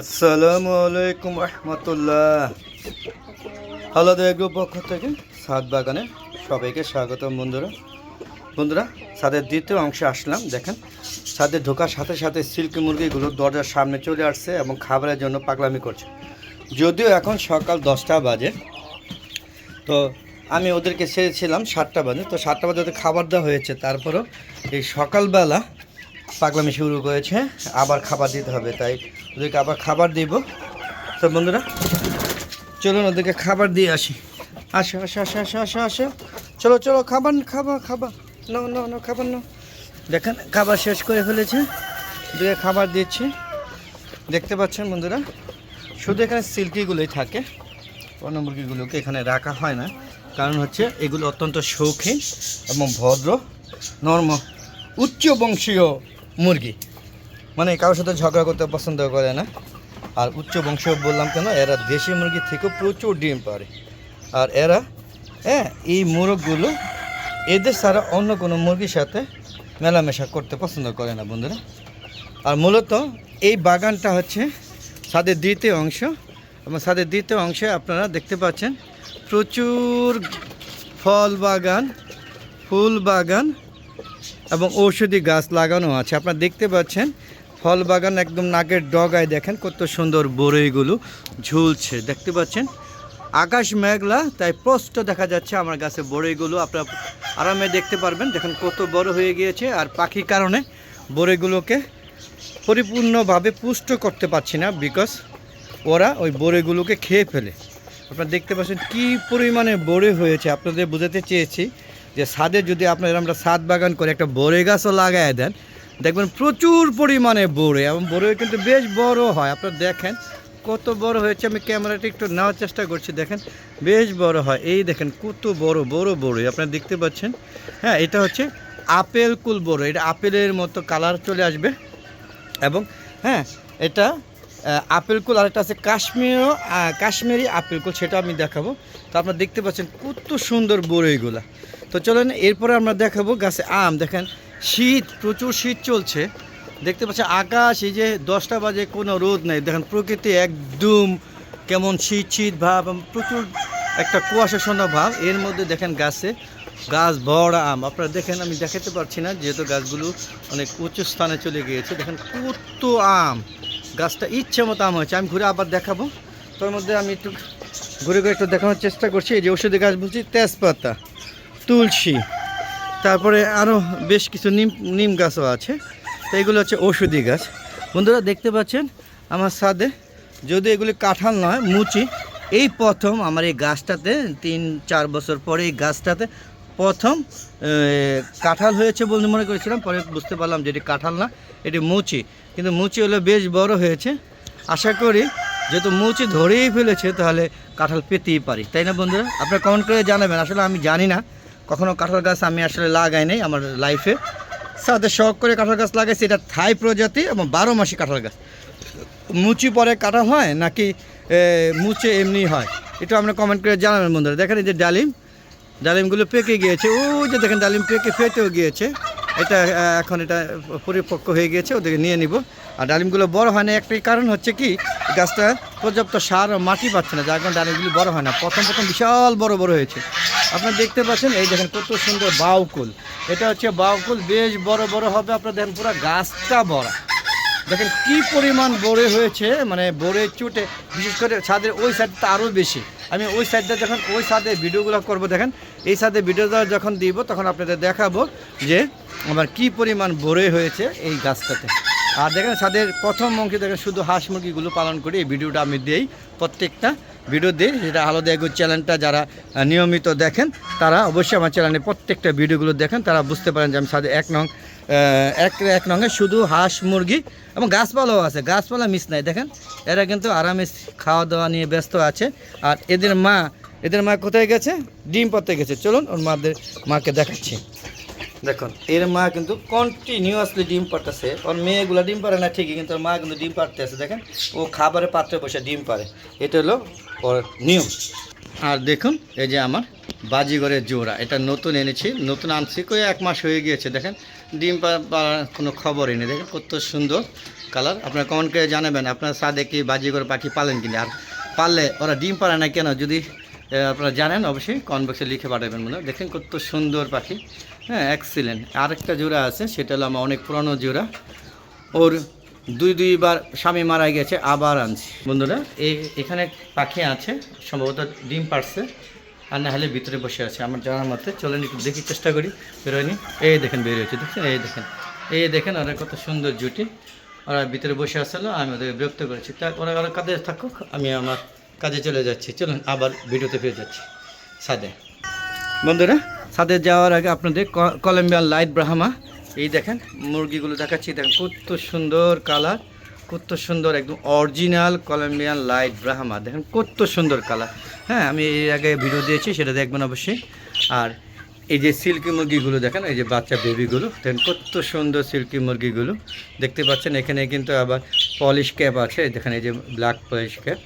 আসসালামু আলাইকুম রহমতুল্লাহ। আলাদা এগ্রো পক্ষ থেকে সাত বাগানে সবাইকে স্বাগতম বন্ধুরা। বন্ধুরা ছাদের দ্বিতীয় অংশে আসলাম, দেখেন। ছাদে ঢোকার সাথে সাথে সিল্কি মুরগিগুলো দরজার সামনে চলে আসছে এবং খাবারের জন্য পাগলামি করছে। যদিও এখন সকাল দশটা বাজে, তো আমি ওদেরকে ছেড়েছিলাম সাতটা বাজে, তো সাতটা বাজে ওদের খাবার দেওয়া হয়েছে। তারপরও এই সকালবেলা পাগলামি শুরু করেছে, আবার খাবার দিতে হবে, তাই ওদেরকে আবার খাবার দিব। তো বন্ধুরা, চলুন ওদেরকে খাবার দিয়ে আসি। আসো আসো আসো আসো আসো আসো। চলো চলো, খাবার খাবার খাবার। না না খাবার না দেখেন, খাবার শেষ করে ফেলেছে। ওদেরকে খাবার দিচ্ছি। দেখতে পাচ্ছেন বন্ধুরা, শুধু এখানে সিল্কিগুলোই থাকে। অন্য মুরগিগুলোকে এখানে রাখা হয় না। কারণ হচ্ছে, এগুলো অত্যন্ত শৌখিন এবং ভদ্র, নর্ম, উচ্চ বংশীয়। মুরগি। মানে কারোর সাথে ঝগড়া করতে পছন্দ করে না। আর উচ্চ বংশ বললাম কেন, এরা দেশি মুরগি থেকেও প্রচুর ডিম পারে। আর এরা হ্যাঁ এই মোরগগুলো এদের ছাড়া অন্য কোনো মুরগির সাথে মেলামেশা করতে পছন্দ করে না বন্ধুরা। আর মূলত এই বাগানটা হচ্ছে ছাদের দ্বিতীয় অংশ। এবং ছাদের দ্বিতীয় অংশে আপনারা দেখতে পাচ্ছেন প্রচুর ফল বাগান, ফুল বাগান এবং ঔষধি গাছ লাগানো আছে। আপনারা দেখতে পাচ্ছেন, ফল বাগান একদম নাকের ডগায় দেখেন, কত সুন্দর বড়ইগুলো ঝুলছে। দেখতে পাচ্ছেন, আকাশ মেঘলা, তাই স্পষ্ট দেখা যাচ্ছে আমার গাছে বড়ইগুলো আপনারা আরামে দেখতে পারবেন, দেখেন কত বড় হয়ে গিয়েছে। আর পাখির কারণে বড়ইগুলোকে পরিপূর্ণভাবে পুষ্ট করতে পারছি না বিকজ ওরা ওই বড়িগুলোকে খেয়ে ফেলে। আপনারা দেখতে পাচ্ছেন কি পরিমাণে বড়ে হয়েছে, আপনাদের বোঝাতে চেয়েছি। যে ছাদে যদি আপনারা আমরা ছাদ বাগান করে একটা বড়ে গাছও লাগায় দেন, দেখবেন প্রচুর পরিমাণে বড়ে এবং বড়ে কিন্তু বেশ বড় হয়। আপনারা দেখেন কত বড় হয়েছে, আমি ক্যামেরাটা একটু নেওয়ার চেষ্টা করছি, দেখেন বেশ বড় হয়। এই দেখেন কত বড় বড় বড়ই আপনারা দেখতে পাচ্ছেন। হ্যাঁ এটা হচ্ছে আপেল কুল বড়, এটা আপেলের মতো কালার চলে আসবে। এবং হ্যাঁ এটা আপেল কুল আর আরেকটা আছে কাশ্মীরও কাশ্মীরি আপেল কুল, সেটা আমি দেখাবো। তো আপনারা দেখতে পাচ্ছেন কত সুন্দর বড়ইগুলা তো চলেন এরপরে আমরা দেখাবো গাছে আম। দেখেন, শীত, প্রচুর শীত চলছে। দেখতে পাচ্ছেন আকাশ, এই যে দশটা বাজে, কোনো রোদ নেই। দেখেন, প্রকৃতি একদম কেমন শীত শীত ভাব প্রচুর একটা কুয়াশাশূন্য ভাব। এর মধ্যে দেখেন গাছে গাছ বড় আম। আপনারা দেখেন, আমি দেখাতে পারছি না, যেহেতু গাছগুলো অনেক উঁচু স্থানে চলে গিয়েছে। দেখেন, কত আম! গাছটা ইচ্ছে মতো আম হয়েছে। আমি ঘুরে আবার দেখাবো। তার মধ্যে আমি একটু ঘুরে ঘুরে একটু দেখানোর চেষ্টা করছি। এই যে ওষুধি গাছ বলছি, তেজপাতা। তুলসী, তারপরে আরও বেশ কিছু নিম নিম গাছও আছে। তো এগুলো হচ্ছে ওষুধি গাছ। বন্ধুরা দেখতে পাচ্ছেন আমার ছাদে যদি এগুলি কাঁঠাল নয়, মুচি। এই প্রথম আমার এই গাছটাতে, তিন, চার বছর পরে এই গাছটাতে প্রথম কাঁঠাল হয়েছে বলে মনে করেছিলাম, পরে বুঝতে পারলাম যে এটি কাঁঠাল না, এটি মুচি। কিন্তু মুচি হলে বেশ বড় হয়েছে। আশা করি যেহেতু মুচি ধরেই ফেলেছে, তাহলে কাঁঠাল পেতেই পারি। তাই না বন্ধুরা? আপনারা কমেন্ট করে জানাবেন। আসলে আমি জানি না। কখনো কাঁঠাল গাছ আমি আসলে লাগাই নাই আমার লাইফে সাথে শখ করে কাঁঠাল গাছ লাগাইছি, এটা থাই প্রজাতি এবং বারো মাসি কাঁঠাল গাছ। মুচি পরে কাঁঠাল হয় নাকি মুচে এমনি হয়? এটা আমরা কমেন্ট করে জানাবেন বন্ধুরা। দেখেন এই যে ডালিম, ডালিমগুলো পেকে গিয়েছে। ও যে দেখেন ডালিম পেকে, ফেটেও গিয়েছে। এটা এখন এটা পরিপক্ক হয়ে গিয়েছে, ওদেরকে নিয়ে নিব। আর ডালিমগুলো বড় হয় না, একটাই কারণ হচ্ছে কি গাছটা পর্যাপ্ত সার মাটি পাচ্ছে না, যার কারণে ডালিমগুলো বড় হয় না। প্রথম প্রথম বিশাল বড় বড় হয়েছে। আপনারা দেখতে পাচ্ছেন, এই দেখেন কত সুন্দর বাউকুল। এটা হচ্ছে বাউকুল, বেশ বড় বড় হবে। আপনারা দেখেন পুরো গাছটা বড় দেখেন কি পরিমাণ বড়ে হয়েছে মানে বড়ে চুটে, বিশেষ করে ছাদের ওই সাইডটা আরও বেশি। আমি ওই সাইডটা যখন, ওই সাইডে ভিডিওগুলো করব, দেখেন, এই সাইডে ভিডিওটা যখন দিব, তখন আপনাদের দেখাবো যে আমার কি পরিমাণ বড়ে হয়েছে এই গাছটাতে। আর দেখেন ছাদের প্রথম অংশে দেখেন, শুধু হাঁস মুরগিগুলো পালন করি, এই ভিডিওটা আমি দিই, প্রত্যেকটা ভিডিও দিই সেটা আলাদা এগো চ্যানেলটা যারা নিয়মিত দেখেন, তারা অবশ্যই আমার চ্যানেলে প্রত্যেকটা ভিডিওগুলো দেখেন, তারা বুঝতে পারেন যে আমি ছাদে এক নং এক এক নঙে শুধু হাঁস, মুরগি এবং গাছপালাও আছে। গাছপালা মিস নাই, দেখেন? এরা কিন্তু আরামে খাওয়া দাওয়া নিয়ে ব্যস্ত আছে। আর এদের মা এদের মা কোথায় গেছে? ডিম পাতে গেছে। চলুন, ওর মাদের, মাকে দেখাচ্ছি। দেখুন, এর মা কিন্তু কন্টিনিউয়াসলি ডিম পারতেছে ওর মেয়েগুলো ডিম পারে না ঠিকই, কিন্তু ওর মা কিন্তু ডিম পারতে আছে। দেখেন, ও খাবারের পাত্রে বসে ডিম পারে এটা হলো ওর নিয়ম। আর দেখুন, এই যে আমার বাজিগরের জোড়া। এটা নতুন এনেছি, নতুন আনছি, কই এক মাস হয়ে গিয়েছে, দেখেন। ডিম পাড়ার কোনো খবরই নেই দেখেন, কত সুন্দর কালার। আপনারা কমন করে জানাবেন, আপনার সাদে কি বাজিগর পাখি পালেন কিনা। আর পারলে ওরা ডিম পারে না কেন, যদি আপনারা জানেন, অবশ্যই কমেন্ট বক্সে লিখে পাঠাবেন মনে। দেখেন কত সুন্দর পাখি। হ্যাঁ এক্সিলেন্ট আরেকটা জোড়া আছে, সেটা হলো আমার অনেক পুরনো জোড়া। ওর দুই, দুইবার স্বামী মারা গেছে, আবার আনছি। বন্ধুরা এই এখানে পাখি আছে, সম্ভবত ডিম পারছে। আর না হলে ভিতরে বসে আছে। আমার জানার মতে, চলেন একটু দেখি, চেষ্টা করি, বেরোয়নি। এই দেখেন বেরিয়েছে দেখছেন? এই দেখেন এই দেখেন, ওরা কত সুন্দর জুটি। ওরা ভিতরে বসে আসলো আমি ওদেরকে বিরক্ত করেছি। তা ওরা ওরা কাজে থাকুক, আমি আমার কাজে চলে যাচ্ছি। চলুন, আবার ভিডিওতে ফিরে যাচ্ছি। সাদে। বন্ধুরা ছাদে যাওয়ার আগে আপনাদের কলম্বিয়ান লাইট ব্রাহ্মা। এই দেখেন, মুরগিগুলো দেখাচ্ছি, দেখেন কত সুন্দর কালার। কত সুন্দর, একদম অরিজিনাল কলম্বিয়ান লাইট ব্রাহ্মা দেখেন কত সুন্দর কালার হ্যাঁ আমি এর আগে ভিডিও দিয়েছি, সেটা দেখবেন অবশ্যই। আর এই যে সিল্কি মুরগিগুলো দেখেন, এই যে বাচ্চা বেবিগুলো দেখেন কত সুন্দর সিল্কি মুরগিগুলো। দেখতে পাচ্ছেন, এখানে কিন্তু আবার পলিশ ক্যাপ আছে, দেখেন এই যে ব্ল্যাক পলিশ ক্যাপ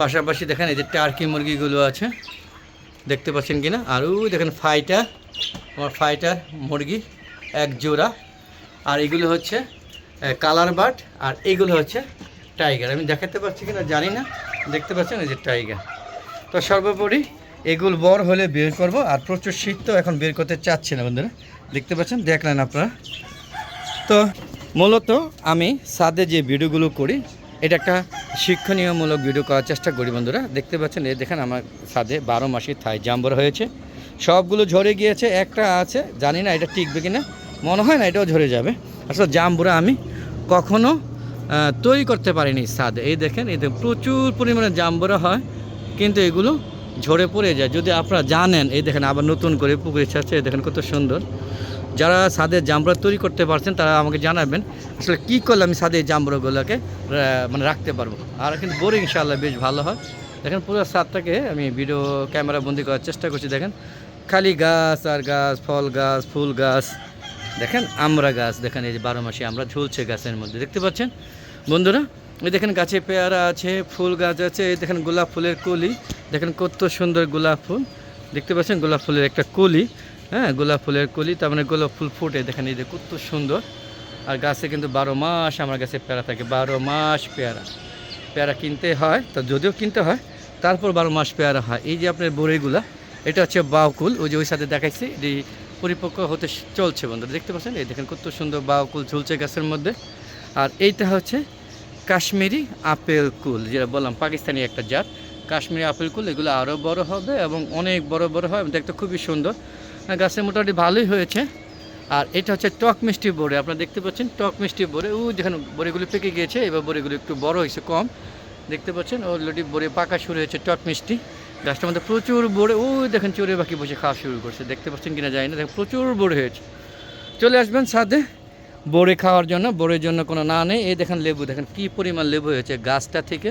পাশাপাশি দেখেন এই যে টার্কি মুরগিগুলো আছে, দেখতে পাচ্ছেন কিনা? আর ওই দেখেন ফাইটার আমার ফাইটার মুরগি, এক জোড়া। আর এগুলো হচ্ছে কালার বাট আর এগুলো হচ্ছে টাইগার। আমি দেখাতে পারছি কিনা জানি না, দেখতে পাচ্ছেন এই যে টাইগার। তো সর্বোপরি এগুলো বড় হলে বের করব, আর প্রচুর শীত তো এখন বের করতে চাচ্ছি না বন্ধুরা। দেখতে পাচ্ছেন, দেখলেন আপনারা। তো মূলত আমি সাদে যে ভিডিওগুলো করি, এটা একটা শিক্ষণীয়মূলক ভিডিও করার চেষ্টা করি বন্ধুরা। দেখতে পাচ্ছেন, এই দেখেন আমার সাদে বারো মাসি থাই জাম্বর হয়েছে। সবগুলো ঝরে গিয়েছে, একটা আছে, জানি না এটা টিকবে কিনা, মনে হয় না এটাও ঝরে যাবে। আসলে জাম্বুরা আমি কখনো তৈরি করতে পারিনি সাদে। এই দেখেন এতে প্রচুর পরিমাণে জাম্বুরা হয়, কিন্তু এগুলো ঝরে পড়ে যায়। যদি আপনারা জানেন, এই দেখেন, আবার নতুন করে পুকুরে ছাড়ছে দেখেন কত সুন্দর। যারা ছাদের জামরা তৈরি করতে পারছেন, তারা আমাকে জানাবেন, আসলে কী করলে আমি ছাদের জামরাগুলোকে মানে রাখতে পারব। আর কিন্তু বোর ইনশাল্লাহ বেশ ভালো হয়। দেখেন, পুরো ছাদটাকে আমি ভিডিও ক্যামেরা বন্দি করার চেষ্টা করছি, দেখেন। খালি গাছ আর গাছ, ফল গাছ, ফুল গাছ দেখেন আমরা গাছ, দেখেন এই যে বারো মাসে আমরা ঝুলছে গাছের মধ্যে, দেখতে পাচ্ছেন? বন্ধুরা, এই দেখেন গাছে পেয়ারা আছে, ফুল গাছ আছে, এই দেখেন গোলাপ ফুলের কলি, দেখেন কত সুন্দর গোলাপ ফুল, দেখতে পাচ্ছেন গোলাপ ফুলের একটা কলি হ্যাঁ গোলাপ ফুলের কলি, তার মানে গোলাপ ফুল ফুটে, দেখেন এই যে কত সুন্দর। আর গাছে কিন্তু বারো মাস, আমার গাছে পেয়ারা থাকে, বারো মাস পেয়ারা। পেয়ারা কিনতে হয়, তো যদিও কিনতে হয়, তারপর বারো মাস পেয়ারা হয়। এই যে আপনার বড়িগুলা এটা হচ্ছে বাউকুল, ওই যে ওই সাথে দেখাইছি, এটি পরিপক্ক হতে চলছে বন্ধুরা, দেখতে পাচ্ছেন? এই দেখেন কত সুন্দর বাউকুল ঝুলছে গাছের মধ্যে। আর এইটা হচ্ছে কাশ্মীরি আপেল কুল, যেটা বললাম, পাকিস্তানি একটা জাত। কাশ্মীরি আপেল কুল, এগুলো আরও বড় হবে এবং অনেক বড় বড় হয় দেখতে খুবই সুন্দর। আর গাছে মোটামুটি ভালোই হয়েছে। আর এটা হচ্ছে টক মিষ্টি বড়ে, আপনারা দেখতে পাচ্ছেন টক মিষ্টি বড়ে। ও যেখানে বড়িগুলো পেকে গিয়েছে, এবার বড়িগুলো একটু বড় হয়েছে, কম। দেখতে পাচ্ছেন, অলরেডি বড়ে পাকা শুরু হয়েছে টক মিষ্টি। গাছটার মধ্যে প্রচুর বড়ে ওই দেখেন চোরে পাখি বসে খাওয়া শুরু করছে, দেখতে পাচ্ছেন কিনা যায় না, দেখেন প্রচুর বড়ে হয়েছে। চলে আসবেন সাথে বড়ে খাওয়ার জন্য বড়ের জন্য কোনো না নেই, এই দেখেন লেবু, দেখেন কি পরিমাণ লেবু হয়েছে, গাছটা থেকে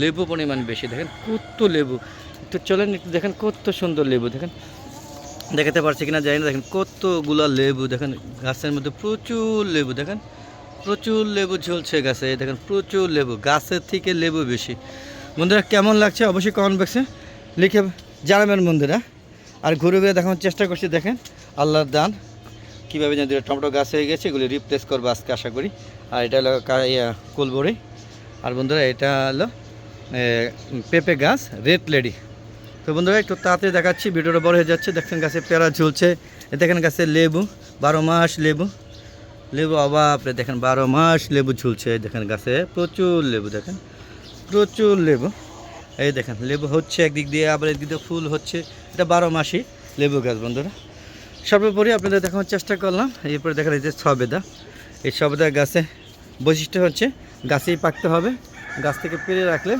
লেবু পরিমাণ বেশি, দেখেন কত লেবু। একটু চলেন, একটু দেখেন কত সুন্দর লেবু, দেখেন। দেখাতে পারছি কিনা জানি না, দেখেন কতগুলো লেবু, দেখেন গাছের মধ্যে প্রচুর লেবু, দেখেন। প্রচুর লেবু ঝুলছে গাছে, দেখেন প্রচুর লেবু, গাছের থেকে লেবু বেশি। বন্ধুরা, কেমন লাগছে? অবশ্যই কমেন্ট বক্সে লিখে জানাবেন বন্ধুরা। আর ঘুরে ঘুরে দেখানোর চেষ্টা করছি, দেখেন। আল্লাহর দান। কীভাবে যদি টমেটো গাছ হয়ে গেছে, এগুলি রিপ্লেস করব আজকে, আশা করি। আর এটা হলো কুলবড়ি। আর বন্ধুরা, এটা হলো পেঁপে গাছ রেড লেডি তো বন্ধুরা, একটু তাড়াতাড়ি দেখাচ্ছি, ভিডিওটা বড় হয়ে যাচ্ছে। দেখছেন গাছে পেয়ারা ঝুলছে। দেখেন গাছে লেবু, বারো মাস লেবু। লেবু অবাপরে দেখেন বারো মাস লেবু ঝুলছে। দেখেন গাছে প্রচুর লেবু, দেখেন। প্রচুর লেবু। এই দেখেন, লেবু হচ্ছে একদিক দিয়ে, আবার একদিক দিয়ে ফুল হচ্ছে। এটা বারো মাসই লেবু গাছ, বন্ধুরা। সর্বোপরি আপনাদের দেখানোর চেষ্টা করলাম। এরপরে দেখা যাচ্ছে সবেদা এই সবেদা গাছে বৈশিষ্ট্য হচ্ছে, গাছেই পাকতে হবে। গাছ থেকে পেরে রাখলে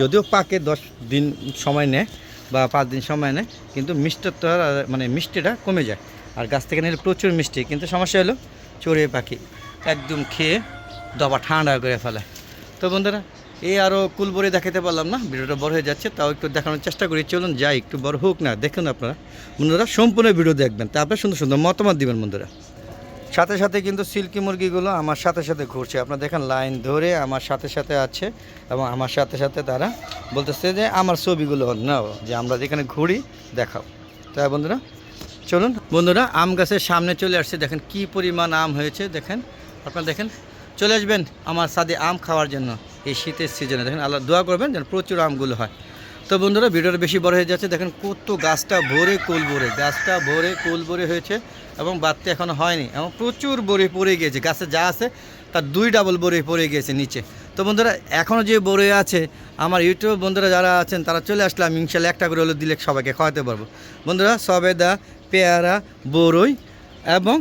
যদিও পাকে দশ দিন সময় নেয় বা পাঁচ দিন সময় নেয়, কিন্তু মিষ্টটা মানে মিষ্টিটা কমে যায়। আর গাছ থেকে নিলে প্রচুর মিষ্টি, কিন্তু সমস্যা হলো চড়ে পাখি। একদম খেয়ে দবা ঠান্ডা করে ফেলে। তো বন্ধুরা এই আরও কুলবরে দেখাতে পারলাম না ভিডিওটা বড় হয়ে যাচ্ছে তাও একটু দেখানোর চেষ্টা করি চলুন যাই একটু বড় হোক না দেখুন আপনারা। বন্ধুরা সম্পূর্ণ ভিডিও দেখবেন তারপরে সুন্দর সুন্দর মতামত দিবেন বন্ধুরা। সাথে সাথে কিন্তু সিল্কি মুরগিগুলো আমার সাথে সাথে ঘুরছে। আপনারা দেখেন লাইন ধরে আমার সাথে সাথে আছে এবং আমার সাথে সাথে তারা বলতেছে যে আমার ছবিগুলো নাও যে আমরা যেখানে ঘুরি দেখাও। তাই বন্ধুরা চলুন। বন্ধুরা আম গাছের সামনে চলে আসছে দেখেন কি পরিমাণ আম হয়েছে দেখেন আপনারা দেখেন চলে আসবেন আমার সাদে আম খাওয়ার জন্য। এই শীতের সিজনে দেখেন আল্লাহ দোয়া করবেন যেন প্রচুর আমগুলো হয়। তো বন্ধুরা, ভিডিওটা বেশি বড় হয়ে যাচ্ছে। দেখেন কত গাছটা ভরে কুল ভরে, গাছটা ভরে কুল ভরে হয়েছে এবং বাড়তে এখনও হয়নি এবং প্রচুর বড়ে পড়ে গিয়েছে। গাছে যা আছে, তার দুই ডাবল বড়ে পড়ে গিয়েছে নিচে। তো বন্ধুরা এখনও যে বড়ে আছে, আমার ইউটিউব বন্ধুরা যারা আছেন, তারা চলে আসলাম। ইনশাল্লাহ একটা করে হলো দিলে সবাইকে খাওয়াতে পারব। বন্ধুরা, সবেদা, পেয়ারা বড়ই এবং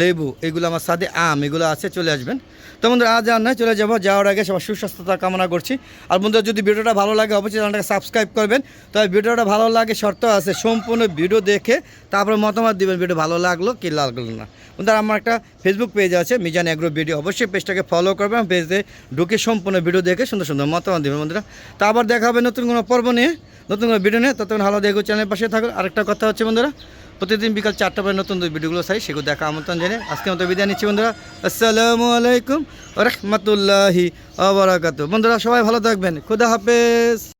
লেবু, এগুলো আমার সাথে আম, এগুলো আছে, চলে আসবেন। তো বন্ধুরা, আজ আর নয়, চলে যাব যাওয়ার আগে সবার সুস্বাস্থ্যতা কামনা করছি। আর বন্ধুরা, যদি ভিডিওটা ভালো লাগে, অবশ্যই চ্যানেলটাকে সাবস্ক্রাইব করবেন। তবে ভিডিওটা ভালো লাগে, শর্ত আছে সম্পূর্ণ ভিডিও দেখে তারপরে মতামত দিবেন, ভিডিও ভালো লাগল কি লাগল না। বন্ধুরা, আমার একটা ফেসবুক পেজ আছে, মিজান এগ্রো ভিডিও। অবশ্যই পেজটাকে ফলো করবেন পেজে ঢুকে সম্পূর্ণ ভিডিও দেখে সুন্দর সুন্দর মতামত দেবেন বন্ধুরা। তা আবার দেখা হবে নতুন কোনো পর্ব নিয়ে, নতুন কোনো ভিডিও নিয়ে। ততক্ষণ ভালো দেখো চ্যানেলের পাশে থাকুন। আরেকটা কথা হচ্ছে বন্ধুরা প্রতিদিন বিকাল চারটা পরে নতুন ভিডিওগুলো চাই, সেগুলো দেখা আমন্ত্রণ জেনে আজকে মতো বিদায় নিচ্ছি বন্ধুরা। আসসালামু আলাইকুম রহমতুল্লাহি আবরাকাত বন্ধুরা, সবাই ভালো থাকবেন। খুদা হাফেজ।